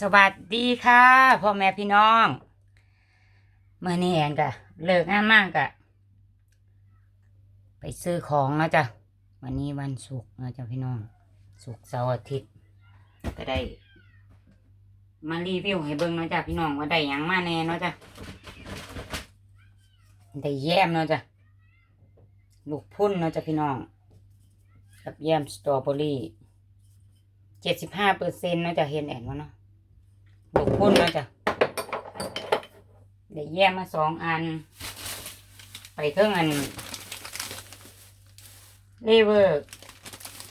สวัสดีค่ะพ่อแม่พี่น้องเมื่อนี้แอนกะเลิกงานมากกะ ไปซื้อของนะจ้ะวันนี้วันศุกร์นะจ้ะพี่น้องศุกร์เสาร์อาทิตย์ ก็ได้ มารีวิวให้เบิ่งนะจ้ะพี่น้องว่าได้ยังมาแน่นะจ้ะได้แยมนะจ้ะลูกพุ่นนะจ้ะพี่น้องกับแยมสตรอเบอรี่เจ็ดสิบห้าเปอร์เซ็นต์นะจ้ะเห็นแอนว่าเนาะ ลูกพุ่นเนาะจ้ะได้แยกมาสองอัน ไปเท่งอันเลเวอร์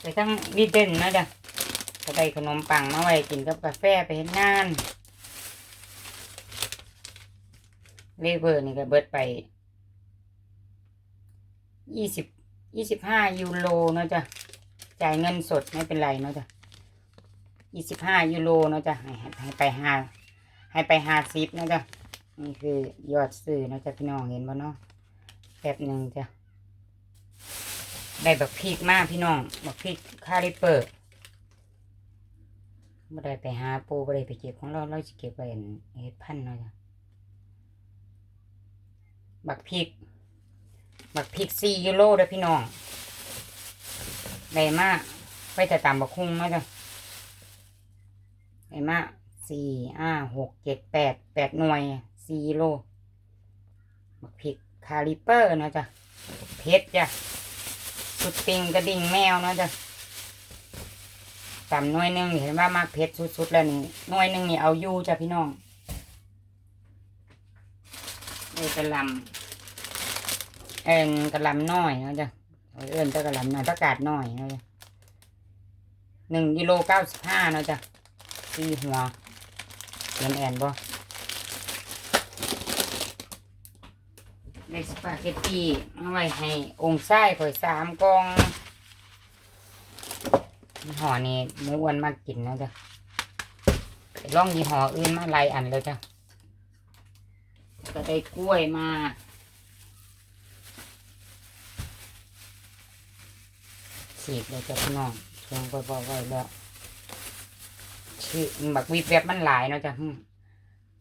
ไปทั้งวิดเดนนะจ้ะก็ได้ขนมปังมาไว้กินกับกาแฟไปเห็นงานเลเวอร์นี่ก็เบิดไปยี่สิบยี่สิบห้ายูโรเนาะจ้ะจ่ายเงินสดไม่เป็นไรเนาะจ้ะ ยี่สิบห้ายูโรเนาะจ้ะให้ให้ไปห้าให้ไปห้าสิบนะจ้ะนี่คือยอดซื้อเนาะจ้ะพี่น้องเห็นบ่เนาะแป๊บหนึ่งจ้ะได้บักพริกมากพี่น้องบักพริกคาลิเปอร์ไม่ได้ไปหาปูไม่ได้ไปเก็บของเราเราจะเก็บไว้เฮ็ดพันเนาะจ้ะบักพริกบักพริกสี่ยูโรเด้อพี่น้องได้มากไปแต่ตามบักคุ้งเนาะจ้ะ ไหมาสี่ห้าหกเจ็ดแปดแปดหน่วยสี่โลบักพริกคาลิเปอร์เนาะจ้ะเพชรจ้ะสุดติงกระดิ่งแมวเนาะจ้ะต่ำหน่วยหนึ่งเห็นว่ามากเพชรสุดๆแล้วนี่หน่วยหนึ่งนี่เอาอยู่จ้ะพี่น้องเลยกระลำเอ็นกระลำน้อยเนาะจ้ะเอาเอิ้นแตะกระลำน้อยประกาศน้อยเนาะจ้ะหนึ่งกิโลเก้าสิบห้าเนาะจ้ะ สี่หัวเขียนแอนบ่ในสปาเกตตี้เอาไว้ให้องค์ไส้ข่อยสามกองยี่ห้อนี้หมูอ้วนมากกินนะจ๊ะไปลองยี่ห้ออื่นมาหลายอันเลยจ้ะก็ได้กล้วยมาสีดเลยจ้ะพี่น้องชียงไปบอกไว้แล้ว ชื่อบักวีแวบมันหลายเนาะจ้ะ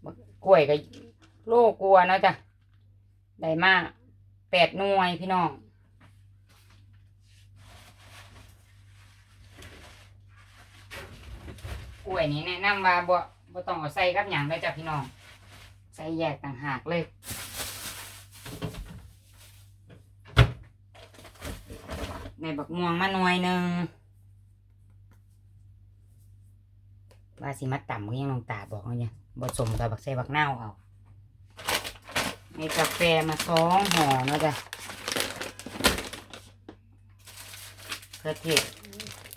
บักกล้วยก็โลกลัวเนาะจ้ะได้มาแปดหน่วยพี่น้องกล้วยนี้แนะนำว่าบ่บ่ต้องเอาใส่กับหยังเลยจ้ะพี่น้องใส่แยกต่างหากเลยในบักม่วงมาหน่วยหนึ่ง ว่า สิมาต่ำก็ยังลองตาบอกเขาเนี่ยบดสมกับบักใส่บักเน่าเอาในกาแฟมาสองห่อเนาะจ้ะกระเทียม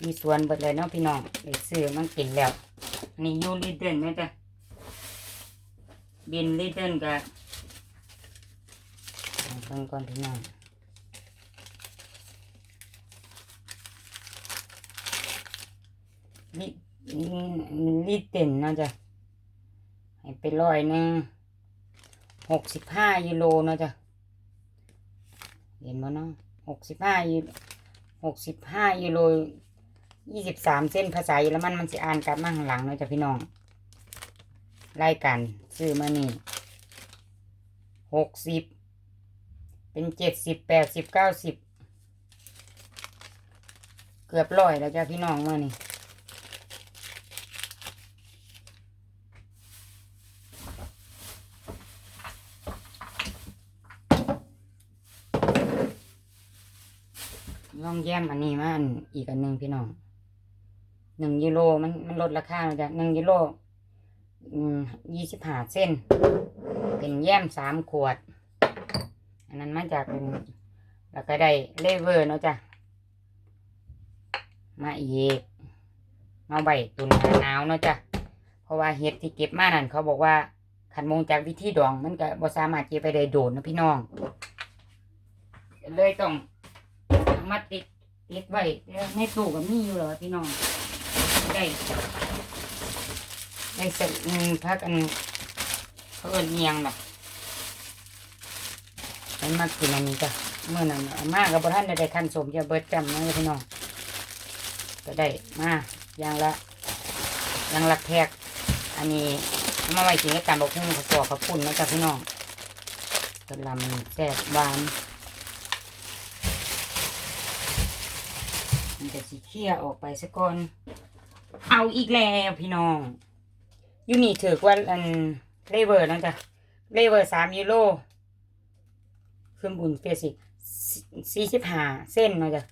มีส่วนเบิดเลยเนาะพี่น้องได้ซื้อมันกินแล้วนี่ยูลิเดนนะจ้ะบินลิเดนกับเบิ่งก่อนพี่น้องนี่ ลิลิเต็นนะจ้ะให้ไปร้อยหนึ่งหกสิบห้ายูโรนะจ้ะเห็นบ่เนาะหกสิบห้ายูหกสิบห้ายูโรยี่สิบสามเส้นภาษาเยอรมันมันสิอ่านกลับมาข้างหลังนะจ้ะพี่น้องไล่กันซื้อมานี่หกสิบเป็นเจ็ดสิบแปดสิบเก้าสิบเกือบร้อยแล้วจ้ะพี่น้องเมื่อนี่ ลองแย้มอันนี้มาอันอีกอันหนึ่งพี่น้องหนึ่งยูโรมันมันลดราคามาจากหนึ่งยูโรยี่สิบห้าเส้น เป็นแย้มสามขวด อันนั้นมาจากเป็นแล้วก็ได้เลเวอร์เนาะจ้ะมาอีกมาใบตุนหนาหนาวเนาะจ้ะเพราะว่าเห็ดที่เก็บมานั่นเขาบอกว่าขันมงจากวิธีดองมันก็บ่สามารถเก็บไปได้โดนนะพี่น้อง เลยต้อง มาติดติดไว้ในตู้ก็มีอยู่เหรอพี่น้องได้ได้เสร็จพักอันเขาเอินเอียงแบบมันมากินอันนี้จ้ะเมื่อนั้นมากกับท่านได้ได้คันสมจะเบิดจำนะพี่น้องก็ได้มาอย่างละอย่างละแพกอันนี้มาไว้กินกับการบอกหุ้งขอขอบคุณนะจ๊ะพี่น้องกระลำแซ่บหวาน มันจะสีเคี่ยออกไปสักก่อน เอาอีกแล้วพี่น้องอยูนี่ถือว่าอันเลเวอร์นะจ๊ะเลเวอร์สามยูโรเครื่องบุญเฟสิสี่สิบห้าเส้นนาะจ๊ะ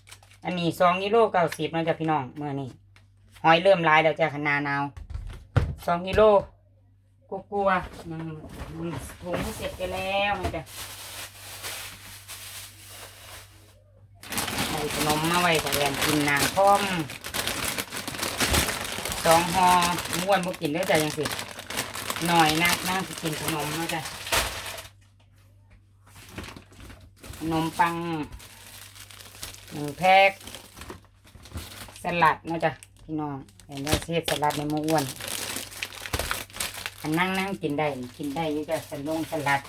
อันนี้สองยูโรเก้าสิบนาะจ๊ะพี่น้องเมื่อนี้หอยเริ่มลายแล้วจ้ะขนาหนาวสองยูโรกลัวๆมันมันถุงเสร็จไปแล้วนะจ๊ะ ใส่ขนมมาไว้แต่แวนกินนางพร้อมสองหอม้วนบุกินเด้อจ้ะยังสิหน่อยนะนั่งกินขนมเนาะจ้ะขนมปังหนึ่งแพ็คสลัดเนาะจ้ะพี่น้องเห็นว่าเทศสลัดในมอ้วนอันนั่งนั่งกินได้กินได้อยี่จ้ะสลงสลัด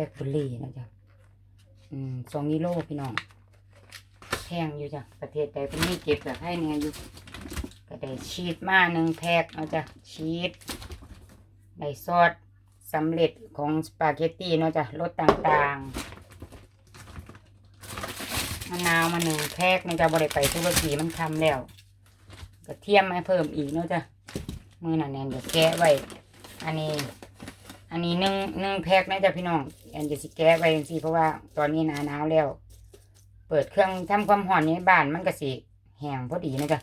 บล็คเบอร์รี่เนะจ้ะอืมสองกิโลพี่น้องแพงอยู่จ้ะประเทศใดเพิ่นมีเก็บแบบให้เนี่ยอยู่ก็ได้ชีสมาหนึ่งแพ็คเอาจ้ะชีสได้ซอสสำเร็จของสปาเกตตี้เนาะจ้ะรสต่างๆมะนาวมาหนึ่งแพ็คเนาะจ้ะบริไปทุกทีมันคำแล้วกระเทียมมาเพิ่มอีกเนาะจ้ะมือหนาแน่นเดี๋ยวแกะไว้ อันนี้ อันนี้หนึ่งหนึ่งแพ็คนะจ๊ะพี่น้อง แอนจะสิแกะไว้จังซี่เพราะว่าตอนนี้หนาหนาวแล้ว เปิดเครื่องทำความร้อนในบ้านมันก็สิแห้งพอดีนะจ๊ะ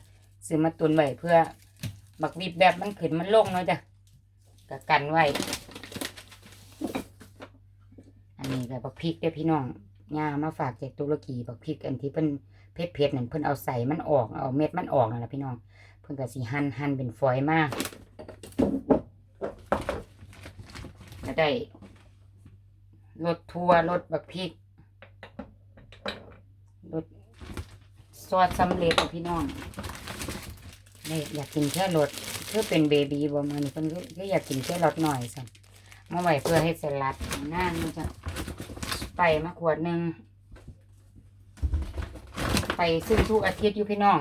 ซื้อมาตุนไว้เพื่อบักวิบแบบมันขึ้นมันลงเนาะจ้ะก็กันไว้ อันนี้ก็บักพริกเด้พี่น้องย่ามาฝากจากตุรกีบักพริกอันที่เพิ่นเผ็ดเผ็ดนั่นเพิ่นเอาใส่มันออกเอาเม็ดมันออกนั่นแหละพี่น้อง เพิ่นก็สิหั่นหั่นเป็นฝอยมากก็ได้ รสทัวรสบักพริกรสซอสสำเร็จอะพี่น้องนี่อยากกินแค่รสเพื่อเป็นเบบีบ่มันเพิ่นก็อยากกินแค่รสหน่อยสั่นมาไว้เพื่อให้สลัดน่านมันจะไปมาขวดหนึ่งไปซื้อทุกอาทิตย์อยู่พี่น้อง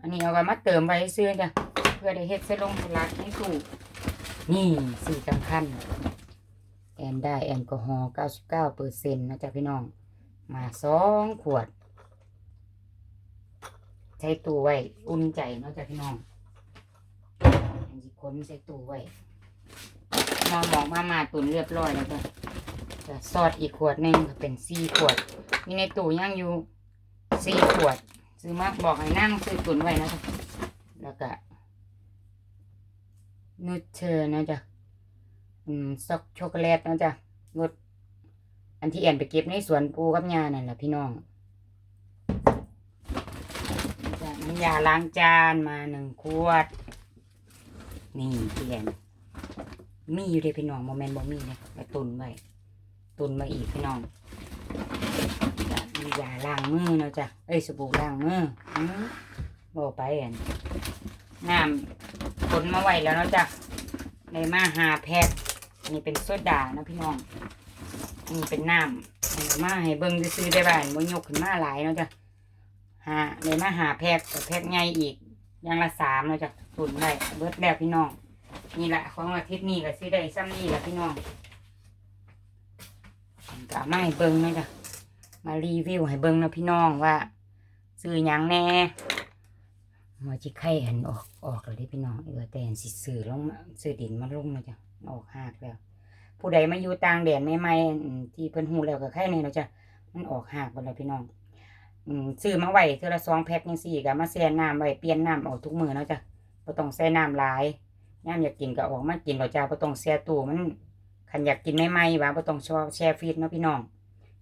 อันนี้เอาไว้มาเติมไว้ซื้อจ้ะเพื่อได้เฮ็ดสลงสลัดให้ถูกนี่สิ่สำคัญ อนได้แอลกอฮอล์99เปอร์เซ็นต์นะจ๊ะพี่น้อง มาสองขวด ใช้ตู้ไว้ อุ่นใจนะจ้ะพี่น้องอันนี้ค้นใส่ตู้ไว้มองมองมามาตุนเรียบร้อยแล้วจ้ะจะซอสอีกขวดหนึ่งเป็นสี่ขวดมีในตู้ย่างอยู่สี่ขวด ซื้อมาบอกให้นั่งซื้อตุนไว้นะจ๊ะแล้วก็นูเทอร์นะจ๊ะ อืมซ็อกช็อกโกแลตนะจ๊ะรสอันที่แอนไปเก็บในสวนปูกับยานั่นแหละพี่น้องน้ำยาล้างจานมาหนึ่งขวด นี่พี่แอนมีอยู่เด้พี่น้องโมเมนต์บ่มีนะไปตุนไว้ตุนไว้อีกพี่น้องจากน้ำยาล้างมือเนาะจ้ะเอ้ยสบู่ล้างมือบอกไปแอนน้ำตุนมาไว้แล้วเนาะจ้ะในมาหาแพ็ค อันนี้เป็นโซดานะพี่น้องอันนี้เป็นน้ำเอามาให้เบิ้งซื้อได้บ้านบ่ยกขึ้นมาหลายเนาะจ้ะหาเลยมาหาแพ็กแพ็กใหญ่อีกอย่างละสามเนาะจ้ะตุนได้เบิดแล้วพี่น้อง นี่แหละของอาทิตย์นี้ก็ซื้อได้ซ้ำนี่แหละพี่น้องก็เอามาให้เบิ้งเนาะจ้ะมารีวิวให้เบิ้งนะพี่น้องว่า ซื้อหยังแน่หัวจิไข่อันออกออกเลยเด้พี่น้องเออแต่นสิซื้อลงซื้อดินมาลงเนาะจ้ะ ออกหากแล้ว ผู้ใดมาอยู่ต่างแดนใหม่ๆที่เพิ่นฮู้แล้วก็แค่นี้เนาจะมันออกหากหมดแล้วพี่น้องอืมซื้อมาไว้เทื่อละสองแพ็คจังซี่ก็มาแช่น้ำไว้เปลี่ยนน้ำออกทุกมือเนาะจ้ะบ่ต้องใส่น้ำหลายยามอยากกินก็ออกมากินแล้วจ้าบ่ต้องแช่ตู้มันคันอยากกินใหม่ๆว่าบ่ต้องชอบแช่ฟรีซเนาะพี่น้อง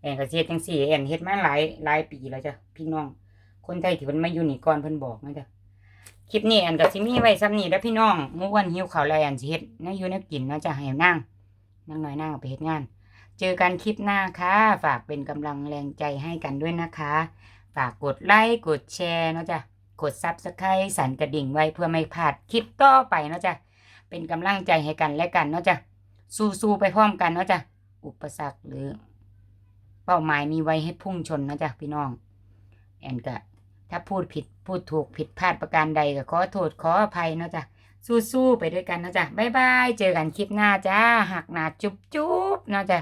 แอนก็สิเฮ็ดจังซี่แอนเฮ็ดมาหลายหลายปีแล้วจ้ะพี่น้อง คนไทยที่เพิ่นมาอยู่นี่ก่อนเพิ่นบอกนะจ้ะ คลิปนี้แอนก็สิมีไว้ซ้ำนี้แล้วพี่น้องมื้อวันหิวข้าวแล้วแอนสิเฮ็ดนวอยู่นวกินเนาะจะให้นั่งนั่งน้อยนั่งไปเฮ็ดงาน เจอกันคลิปหน้าค่ะฝากเป็นกำลังแรงใจให้กันด้วยนะคะ ฝากกดไลค์กดแชร์เนาะจ้ะกดซับสไครต์สั่นกระดิ่งไว้เพื่อไม่พลาดคลิปต่อไปเนาะจ้ะเป็นกำลังใจให้กันและกันเนาะจ้ะสู้ๆไปพร้อมกันเนาะจ้ะอุปสรรคหรือ เป้าหมายมีไว้ให้พุ่งชนนาะจ้ะพี่น้อง แอนก็ ถ้าพูดผิดพูดถูกผิดพลาดประการใดก็ขอโทษขออภัยเนาะจ้ะสู้ๆไปด้วยกันนะจ๊ะบ๊ายบาย เจอกันคลิปหน้าจ้าหักหนาจุ๊บจุ๊บเนาะจ้ะ